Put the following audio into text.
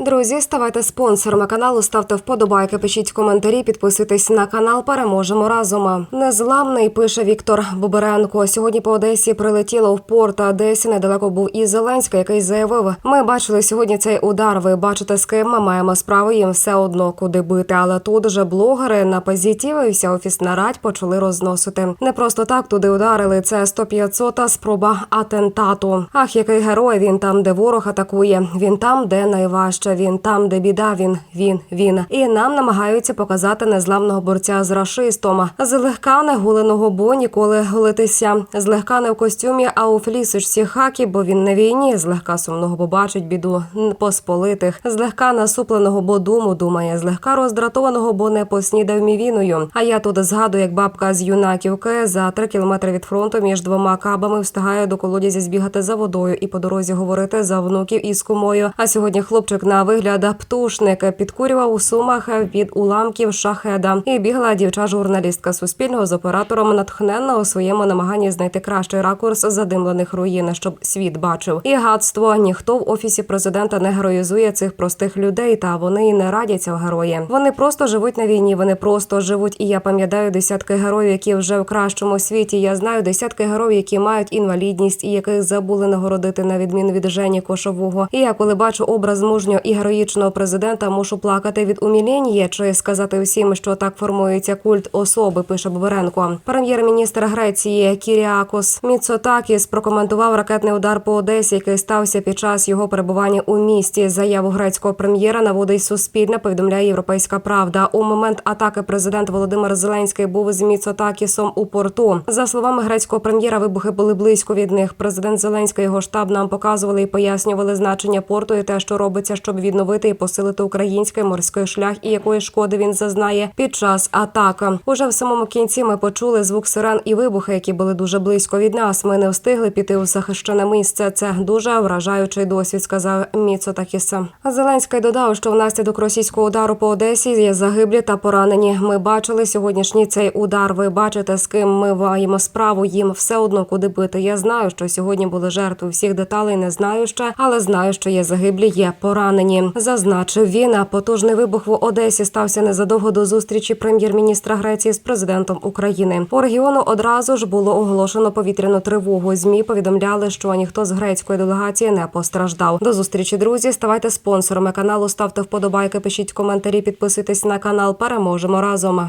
Друзі, ставайте спонсорами каналу, ставте вподобайки, пишіть коментарі, підписуйтесь на канал. Переможемо разом. Незламний пише Віктор Боберенко. Сьогодні по Одесі прилетіло в порт Одесі. Недалеко був і Зеленський, який заявив: Ми бачили сьогодні цей удар. Ви бачите, з ким ми маємо справу. Їм все одно куди бити. Але тут же блогери на позитиві і вся офісна радь почали розносити. Не просто так туди ударили. Це 100-500 спроба атентату. Ах, який герой! Він там, де ворог атакує. Він там, де найважче. Він там, де біда. Він, він, він. І нам намагаються показати незламного борця з рашистом. Злегка не гуленого, бо ніколи голитися. Злегка не в костюмі, а у флісочці хакі, бо він на війні. Злегка сумного, бо бачить біду посполитих. Злегка насупленого, бо думу думає. Злегка роздратованого, бо не поснідав мівіною. А я тут згадую, як бабка з юнаківки за три кілометри від фронту між двома кабами встигає до колодязі збігати за водою і по дорозі говорити за внуків із кумою. А сьогодні хлопчик на вигляд птушник підкурював у сумах від уламків шахеда. І бігла дівча журналістка Суспільного з оператором натхненна у своєму намаганні знайти кращий ракурс задимлених руїн, щоб світ бачив. І гадство ніхто в офісі президента не героїзує цих простих людей, та вони і не радяться в герої. Вони просто живуть на війні. Вони просто живуть. І я пам'ятаю десятки героїв, які вже в кращому світі. Я знаю десятки героїв, які мають інвалідність і яких забули нагородити на відміну від Жені Кошового. І я коли бачу образ мужнього і героїчного президента, мушу плакати від уміління чи сказати всім, що так формується культ особи. Пише Боберенко. Прем'єр-міністр Греції Кіріакос Міцотакіс прокоментував ракетний удар по Одесі, який стався під час його перебування у місті. Заяву грецького прем'єра наводить Суспільне. Повідомляє Європейська Правда. У момент атаки президент Володимир Зеленський був з Міцотакісом у порту. За словами грецького прем'єра, вибухи були близько від них. Президент Зеленський його штаб нам показували і пояснювали значення порту і те, що робиться, щоб відновити і посилити український морський шлях, і якої шкоди він зазнає під час атаки. Уже в самому кінці ми почули звук сирен і вибухи, які були дуже близько від нас. Ми не встигли піти у захищене місце. Це дуже вражаючий досвід, сказав Міцотакіс. Зеленський додав, що внаслідок російського удару по Одесі є загиблі та поранені. Ми бачили сьогоднішній цей удар. Ви бачите, з ким ми маємо справу. Їм все одно куди бити. Я знаю, що сьогодні були жертви. Всіх деталей не знаю ще, але знаю, що є загиблі, є поранені. Зазначив він. А потужний вибух в Одесі стався незадовго до зустрічі прем'єр-міністра Греції з президентом України. По регіону одразу ж було оголошено повітряну тривогу. Змі повідомляли, що ніхто з грецької делегації не постраждав. До зустрічі, друзі. Ставайте спонсорами каналу, ставте вподобайки, пишіть коментарі, підписуйтесь на канал. Переможемо разом.